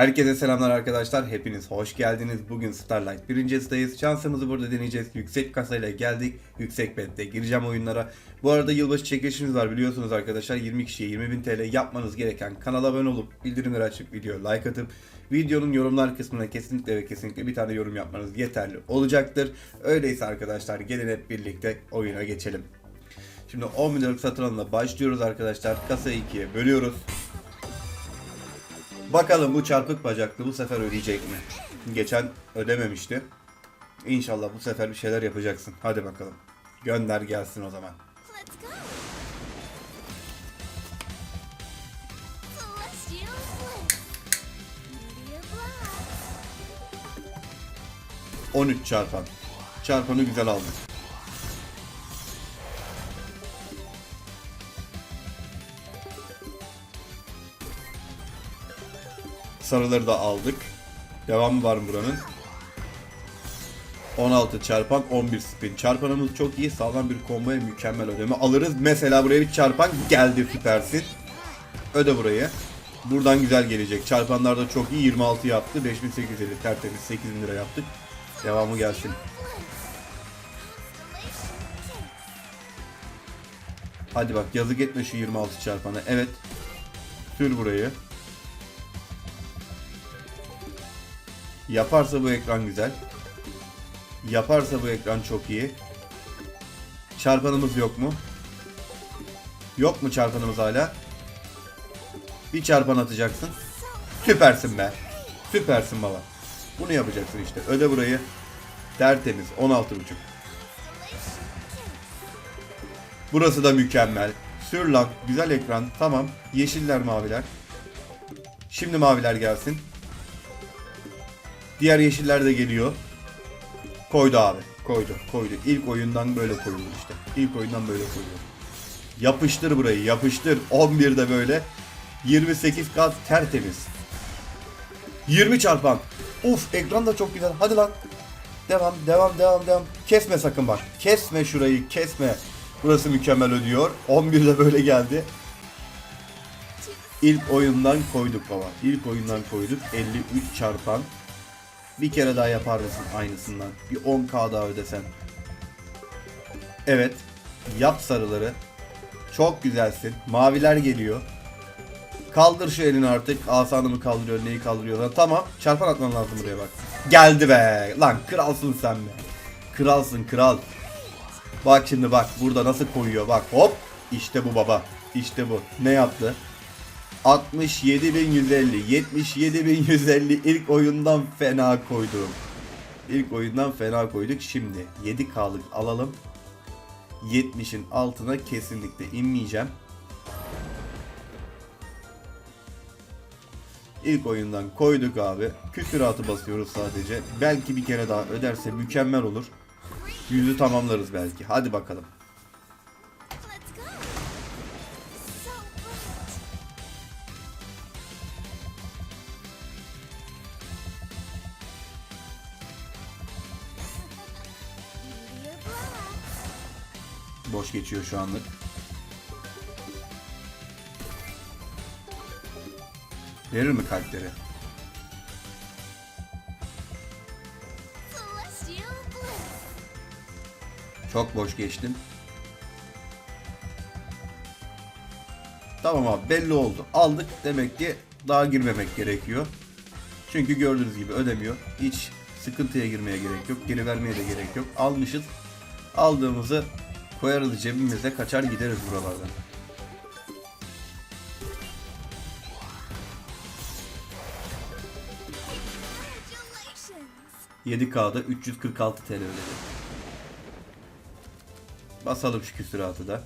Herkese selamlar arkadaşlar. Hepiniz hoş geldiniz. Bugün Starlight birincisideyiz. Şansımızı burada deneyeceğiz. Yüksek kasayla geldik. Yüksek bette gireceğim oyunlara. Bu arada yılbaşı çekilişimiz var biliyorsunuz arkadaşlar. 20 kişiye 20.000 TL yapmanız gereken kanala abone olup bildirimleri açıp video like atıp videonun yorumlar kısmına kesinlikle ve kesinlikle bir tane yorum yapmanız yeterli olacaktır. Öyleyse arkadaşlar gelin hep birlikte oyuna geçelim. Şimdi 10 milyonluk satın alımla başlıyoruz arkadaşlar. Kasayı ikiye bölüyoruz. Bakalım bu çarpık bacaklı bu sefer ödeyecek mi? Geçen ödememişti. İnşallah bu sefer bir şeyler yapacaksın. Hadi bakalım. Gönder gelsin o zaman. Blast. 13 çarpan. Çarpanı güzel aldık. Sarıları da aldık. Devamı var buranın? 16 çarpan 11 spin. Çarpanımız çok iyi. Sağlam bir komboya mükemmel ödeme alırız. Mesela buraya bir çarpan geldi süpersin. Öde burayı. Buradan güzel gelecek. Çarpanlar da çok iyi. 26 yaptı. 5850 tertemiz 8000 lira yaptık. Devamı gelsin. Hadi bak yazık etme şu 26 çarpanı. Evet. Sür burayı. Yaparsa bu ekran güzel. Yaparsa bu ekran çok iyi. Çarpanımız yok mu? Yok mu çarpanımız hala? Bir çarpan atacaksın. Süpersin be. Süpersin baba. Bunu yapacaksın işte. Öde burayı. Tertemiz. 16.5. Burası da mükemmel. Sür lan. Güzel ekran. Tamam. Yeşiller maviler. Şimdi maviler gelsin. Diğer yeşiller de geliyor. Koydu abi. Koydu. Koydu. İlk oyundan böyle koyulur işte. İlk oyundan böyle koyuyor. Yapıştır burayı. Yapıştır. 11'de böyle. 28 kat tertemiz. 20 çarpan. Uf ekran da çok güzel. Hadi lan. Devam, devam, devam, devam. Kesme sakın bak. Kesme şurayı, kesme. Burası mükemmel ödüyor. 11'de böyle geldi. İlk oyundan koyduk baba. İlk oyundan koyduk. 53 çarpan. Bir kere daha yapar mısın aynısından? Bir 10k daha ödesen. Evet. Yap sarıları. Çok güzelsin. Maviler geliyor. Kaldır şu elini artık. Asanı mı kaldırıyor, neyi kaldırıyor? Tamam. Çarpan atman lazım buraya bak. Geldi be. Lan kralsın sen be. Kralsın kral. Bak şimdi bak burada nasıl koyuyor bak hop. İşte bu baba. İşte bu. Ne yaptı? 67.150 77.150 ilk oyundan fena koydum. İlk oyundan fena koyduk. Şimdi 7K'lık alalım. 70'in altına kesinlikle inmeyeceğim. İlk oyundan koyduk abi. Küsuratı basıyoruz sadece. Belki bir kere daha öderse mükemmel olur. Yüzü tamamlarız belki. Hadi bakalım. Boş geçiyor şu anlık. Verir mi kalpleri? Çok boş geçtim. Tamam abi belli oldu. Aldık demek ki daha girmemek gerekiyor. Çünkü gördüğünüz gibi ödemiyor. Hiç sıkıntıya girmeye gerek yok. Geri vermeye de gerek yok. Almışız. Aldığımızı koyarız cebimize kaçar gideriz buralardan. Congratulations. 7K'da 346 TL ödedi. Basalım şu küsuratı da.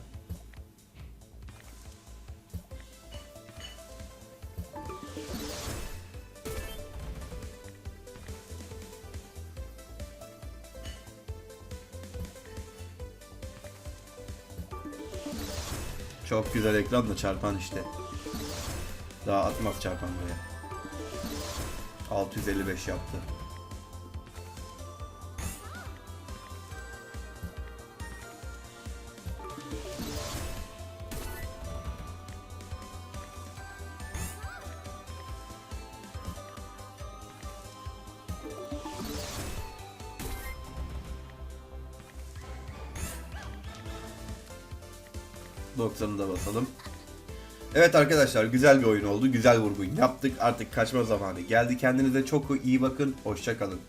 Çok güzel ekran da çarpan işte. Daha atmaz çarpan buraya. 655 yaptı. 90'ı da basalım. Evet arkadaşlar güzel bir oyun oldu. Güzel vurgun yaptık. Artık kaçma zamanı geldi. Kendinize çok iyi bakın. Hoşça kalın.